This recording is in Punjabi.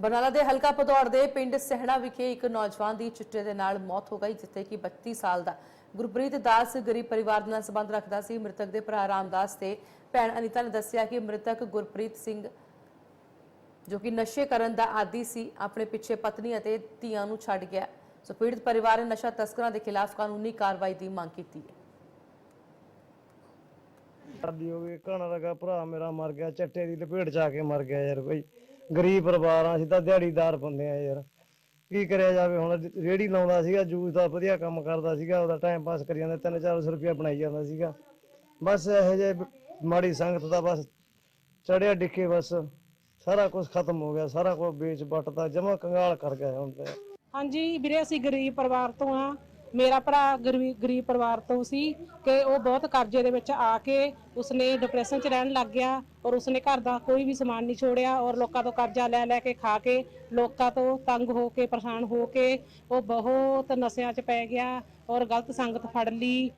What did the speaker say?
ਬਰਨਾਲਾ ਦੇ ਹਲਕਾ ਭਦੌੜ ਦੇ ਪਿੰਡ ਸਹਿਣਾ ਵਿਖੇ ਇੱਕ ਨੌਜਵਾਨ ਦੀ ਚਿੱਟੇ ਦੇ ਨਾਲ ਮੌਤ ਹੋ ਗਈ, ਜਿੱਥੇ ਕਿ 32 ਸਾਲ ਦਾ ਗੁਰਪ੍ਰੀਤ ਦਾਸ ਗਰੀਬ ਪਰਿਵਾਰ ਨਾਲ ਸੰਬੰਧ ਰੱਖਦਾ ਸੀ। ਮ੍ਰਿਤਕ ਦੇ ਭਰਾ ਰਾਮਦਾਸ ਤੇ ਭੈਣ ਅਨੀਤਾ ਨੇ ਦੱਸਿਆ ਕਿ ਮ੍ਰਿਤਕ ਗੁਰਪ੍ਰੀਤ ਸਿੰਘ, ਜੋ ਕਿ ਨਸ਼ੇ ਕਰਨ ਦਾ ਆਦੀ ਸੀ, ਆਪਣੇ ਪਿੱਛੇ ਪਤਨੀ ਅਤੇ ਧੀਆਂ ਨੂੰ ਛੱਡ ਗਿਆ। ਸੋ ਪੀੜਤ ਪਰਿਵਾਰ ਨੇ ਨਸ਼ਾ ਤਸਕਰਾਂ ਦੇ ਖਿਲਾਫ ਕਾਨੂੰਨੀ ਕਾਰਵਾਈ ਦੀ ਮੰਗ ਕੀਤੀ ਹੈ। ਸ਼ਾਦੀ ਹੋ ਗਈ ਕਹਣਾ ਲਗਾ ਭਰਾ ਮੇਰਾ ਮਰ ਗਿਆ, ਚੱਟੇ ਦੀ ਲਪੇਟ ਚ ਆ ਕੇ ਮਰ ਗਿਆ ਯਾਰ ਬਈ। ਗਰੀਬ ਪਰਿਵਾਰ ਆ, ਅਸੀਂ ਤਾਂ ਦਿਹਾੜੀਦਾਰ ਬੰਦੇ ਆ ਯਾਰ। ਕੀ ਕਰਿਆ ਜਾਵੇ, ਹੁਣ ਰੇੜੀ ਲਾਉਂਦਾ ਸੀਗਾ, ਜੂਸ ਦਾ ਵਧੀਆ ਕੰਮ ਕਰਦਾ ਸੀਗਾ, ਉਹਦਾ ਟਾਈਮ ਪਾਸ ਕਰੀ ਜਾਂਦਾ 3-400 ਰੁਪਇਆ ਬਣਾਈ ਜਾਂਦਾ ਸੀਗਾ। ਬਸ ਇਹੋ ਜਿਹੇ ਮਾੜੀ ਸੰਗਤ ਦਾ ਬਸ ਚੜਿਆ ਡਿੱਕੇ ਬਸ, ਸਾਰਾ ਕੁਝ ਖਤਮ ਹੋ ਗਿਆ, ਸਾਰਾ ਕੁਝ ਵੇਚ ਵੱਟਦਾ ਜਮਾ ਕੰਗਾਲ ਕਰ ਗਿਆ ਹੁਣ ਤੇ। ਹਾਂਜੀ ਵੀਰੇ, ਅਸੀਂ ਗਰੀਬ ਪਰਿਵਾਰ ਤੋਂ ਆ। ਮੇਰਾ ਭਰਾ ਗਰੀਬ ਗਰੀਬ ਪਰਿਵਾਰ ਤੋਂ ਸੀ ਕਿ ਉਹ ਬਹੁਤ ਕਰਜ਼ੇ ਦੇ ਵਿੱਚ ਆ ਕੇ ਉਸਨੇ ਡਿਪਰੈਸ਼ਨ 'ਚ ਰਹਿਣ ਲੱਗ ਗਿਆ ਔਰ ਉਸਨੇ ਘਰ ਦਾ ਕੋਈ ਵੀ ਸਮਾਨ ਨਹੀਂ ਛੋੜਿਆ ਔਰ ਲੋਕਾਂ ਤੋਂ ਕਰਜ਼ਾ ਲੈ ਲੈ ਕੇ ਖਾ ਕੇ ਲੋਕਾਂ ਤੋਂ ਤੰਗ ਹੋ ਕੇ, ਪਰੇਸ਼ਾਨ ਹੋ ਕੇ ਉਹ ਬਹੁਤ ਨਸ਼ਿਆਂ 'ਚ ਪੈ ਗਿਆ ਔਰ ਗਲਤ ਸੰਗਤ ਫੜ ਲਈ।